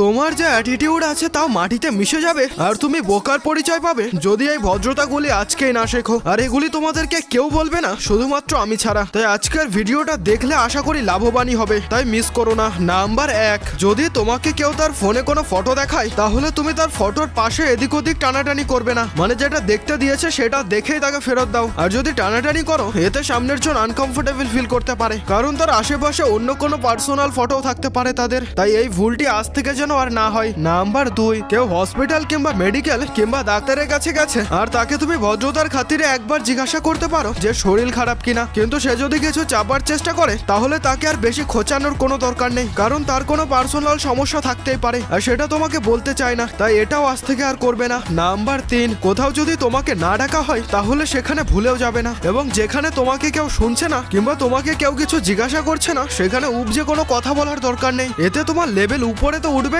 তোমার যে অ্যাটিটিউড আছে তাও মাটিতে মিশে যাবে, আর তুমি বোকার পরিচয় পাবে। যদি এই ভদ্রতাগুলি আজকেই না শেখো, আর এগুলি তোমাদেরকে কেউ বলবে না, শুধুমাত্র আমি ছাড়া। তাই আজকের ভিডিওটা দেখলে আশা করি লাভবানই হবে, তাই মিস করো না। নাম্বার এক, যদি তোমাকে কেউ তার ফোনে কোনো ফটো দেখায়, তাহলে তুমি তার ফটোর পাশে এদিক ওদিক টানাটানি করবে না। মানে যেটা দেখতে দিয়েছে, সেটা দেখেই তাকে ফেরত দাও। আর যদি টানাটানি করো, এতে সামনের জন আনকমফোর্টেবল ফিল করতে পারে। কারণ তার আশেপাশে অন্য কোনো পার্সোনাল ফটো থাকতে পারে তাদের। তাই এই ভুলটি আজ থেকে যেন আর না হয়। নাম্বার দুই, কেউ হসপিটাল কিংবা মেডিকেল কিংবা ডাক্তারের কাছে গেছে। আর তাকে তুমি ভদ্রতার খাতিরে একবার জিজ্ঞাসা করতে পারো যে শরীর খারাপ কিনা। কিন্তু সে যদি কিছু চাপার চেষ্টা করে, তাহলে তাকে আর বেশি খোঁচানোর কোনো দরকার নেই। কারণ তার কোনো পার্সোনাল সমস্যা থাকতেই পারে। আর সেটা তোমাকে বলতে চায় না, তাই এটাও আজ থেকে আর করবে না। নাম্বার তিন, কোথাও যদি তোমাকে না ডাকা হয়, তাহলে সেখানে ভুলেও যাবে না। এবং যেখানে তোমাকে কেউ শুনছে না, কিংবা তোমাকে কেউ কিছু জিজ্ঞাসা করছে না, সেখানে উপজে কোনো কথা বলার দরকার নেই। এতে তোমার লেভেল উপরে তো উঠবে